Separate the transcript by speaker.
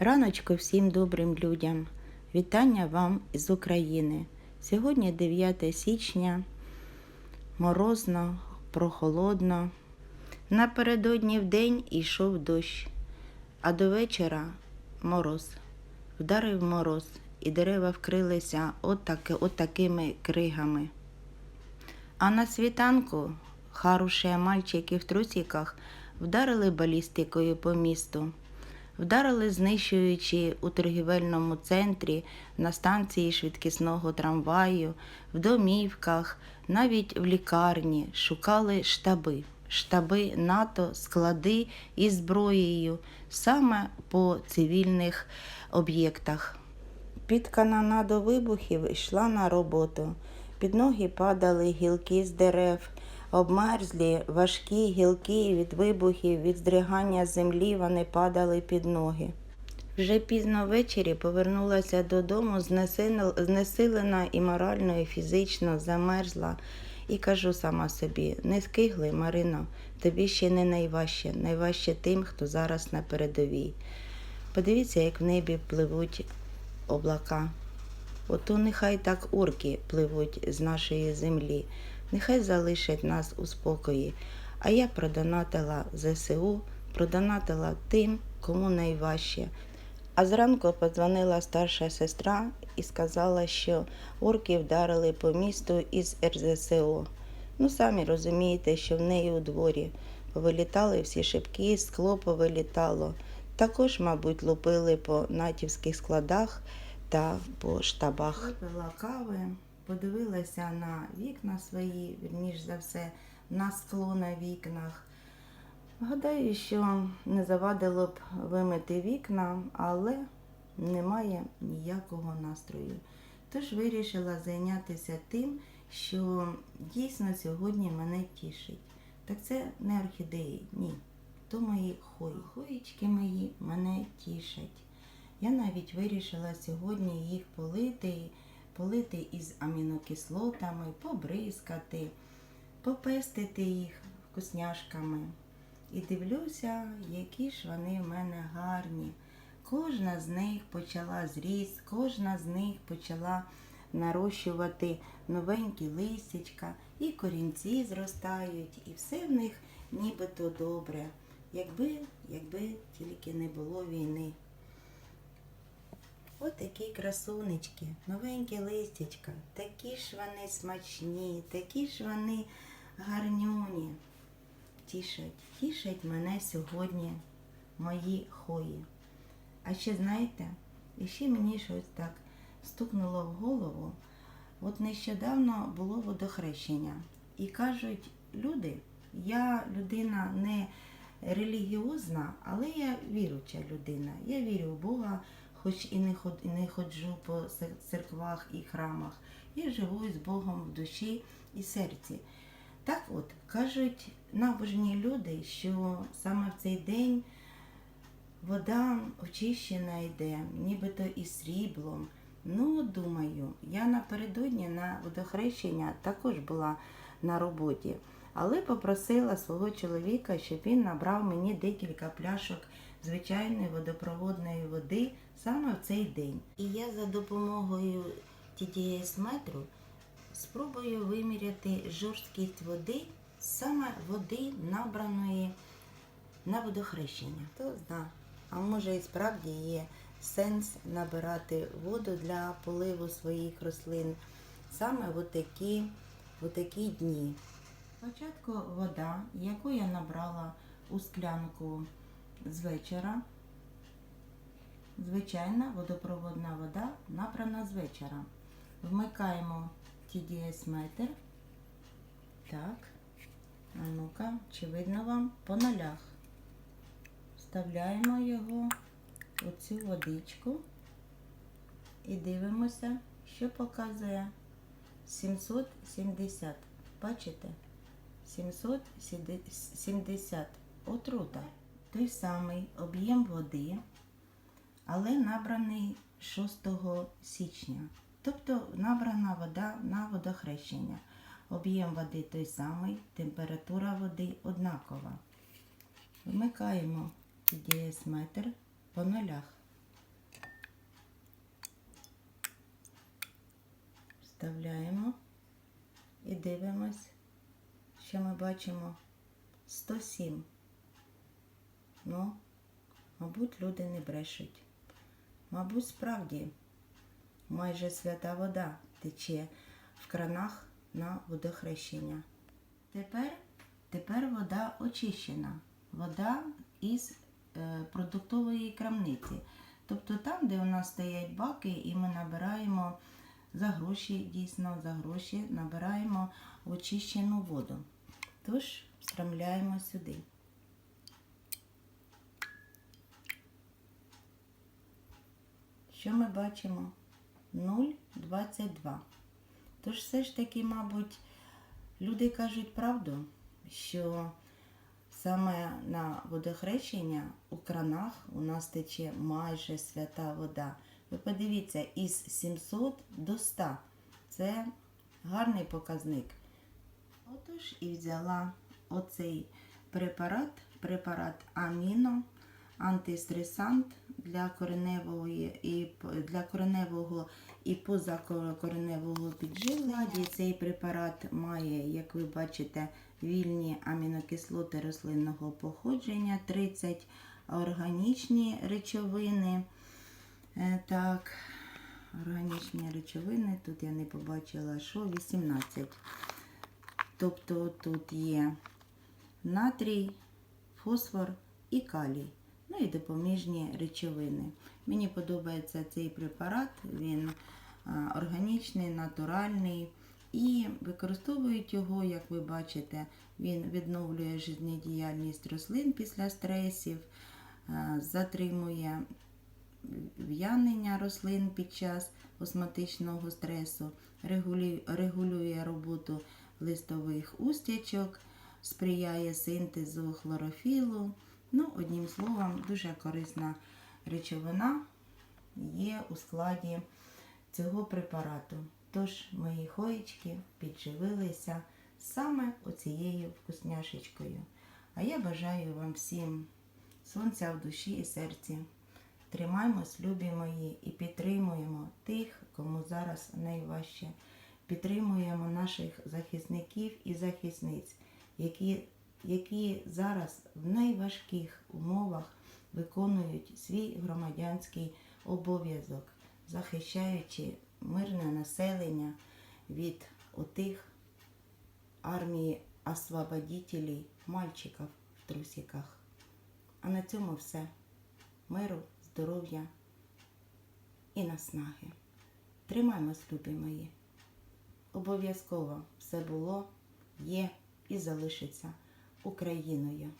Speaker 1: Раночку всім добрим людям. Вітання вам із України. Сьогодні 9 січня, морозно, прохолодно. Напередодні вдень йшов дощ, а до вечора мороз. Вдарив мороз, і дерева вкрилися отаки, отакими кригами. А на світанку харуші мальчики в трусіках вдарили балістикою по місту. Вдарили, знищуючи у торгівельному центрі, на станції швидкісного трамваю, в домівках, навіть в лікарні шукали штаби, штаби НАТО, склади із зброєю саме по цивільних об'єктах. Під канонаду вибухів йшла на роботу. Під ноги падали гілки з дерев, обмерзлі, важкі гілки від вибухів, від здригання землі вони падали під ноги. Вже пізно ввечері повернулася додому, знесилена і морально, і фізично замерзла. І кажу сама собі: не скигли, Марино, тобі ще не найважче, найважче тим, хто зараз на передовій. Подивіться, як в небі пливуть облака. Ото нехай так орки пливуть з нашої землі, нехай залишать нас у спокої. А я продонатила ЗСУ, продонатила тим, кому найважче. А зранку подзвонила старша сестра і сказала, що орки вдарили по місту із РЗСО. Ну, самі розумієте, що в неї у дворі повилітали всі шибки, скло повилітало. Також, мабуть, лупили по натівських складах та по штабах. Випила кави, подивилася на вікна свої, вірніш за все, на скло на вікнах. Гадаю, що не завадило б вимити вікна, але немає ніякого настрою. Тож вирішила зайнятися тим, що дійсно сьогодні мене тішить. Так це не орхідеї, ні. То мої хої. Хоїчки мої мене тішать. Я навіть вирішила сьогодні їх полити, полити із амінокислотами, побризкати, попестити їх вкусняшками. І дивлюся, які ж вони в мене гарні. Кожна з них почала зріст, кожна з них почала нарощувати новенькі листячка, і корінці зростають, і все в них нібито добре. Якби, якби тільки не було війни. От такі красунечки, новенькі листячка, такі ж вони смачні, такі ж вони гарнюні. Тішать, тішать мене сьогодні мої хої. А ще знаєте, і ще мені щось так стукнуло в голову. От нещодавно було водохрещення. І кажуть люди, я людина не релігіозна, але я віруча людина. Я вірю в Бога, хоч і не ход- не ходжу по церквах і храмах. Я живу з Богом в душі і серці. Так от, кажуть набожні люди, що саме в цей день вода очищена йде, нібито із сріблом. Ну, думаю, я напередодні на водохрещення також була на роботі, але попросила свого чоловіка, щоб він набрав мені декілька пляшок звичайної водопроводної води саме в цей день. І я за допомогою TDS метру спробую виміряти жорсткість води, саме води, набраної на водохрещення. Хто зна. А може і справді є сенс набирати воду для поливу своїх рослин саме в такі, в такі дні. Спочатку вода, яку я набрала у склянку з вечора. Звичайна водопроводна вода набрана з вечора. Вмикаємо TDS метр. Так. А ну-ка, чи видно вам по нулях. Вставляємо його у цю водичку і дивимося, що показує 770. Бачите? 770 отрута той самий об'єм води, але набраний 6 січня. Тобто набрана вода на водохрещення. Об'єм води той самий, температура води однакова. Вмикаємо TDS метр по нулях. Вставляємо і дивимось, що ми бачимо 107. Ну, мабуть, люди не брешуть. Мабуть, справді майже свята вода тече в кранах на водохрещення. Тепер, тепер вода очищена. Вода із е, продуктової крамниці. Тобто там, де у нас стоять баки, і ми набираємо за гроші, дійсно за гроші, набираємо очищену воду. Тож встромляємо сюди. Що ми бачимо? 0,22. Тож все ж таки, мабуть, люди кажуть правду, що саме на водохрещення у кранах у нас тече майже свята вода. Ви подивіться, із 700 до 100. Це гарний показник. Отож і взяла оцей препарат, препарат аміно, антистресант для кореневої і для кореневого і позакореневого підживлення. Цей препарат має, як ви бачите, вільні амінокислоти рослинного походження, 30 органічні речовини. Е, Так, органічні речовини, тут я не побачила, що 18. Тобто тут є натрій, фосфор і калій. Ну і допоміжні речовини. Мені подобається цей препарат, він органічний, натуральний. І використовують його, як ви бачите, він відновлює життєдіяльність рослин після стресів, затримує в'янення рослин під час осматичного стресу, регулює, регулює роботу листових устячок, сприяє синтезу хлорофілу. Ну, одним словом, дуже корисна речовина є у складі цього препарату. Тож мої хоєчки підживилися саме оцією вкусняшечкою. А я бажаю вам всім сонця в душі і серці. Тримаймось, любі мої, і підтримуємо тих, кому зараз найважче. Підтримуємо наших захисників і захисниць, які, які зараз в найважких умовах виконують свій громадянський обов'язок, захищаючи мирне населення від отих армії освободителей, мальчиків в трусиках. А на цьому все. Миру, здоров'я і наснаги. Тримаймось, любі мої. Обов'язково все було, є і залишиться Україною.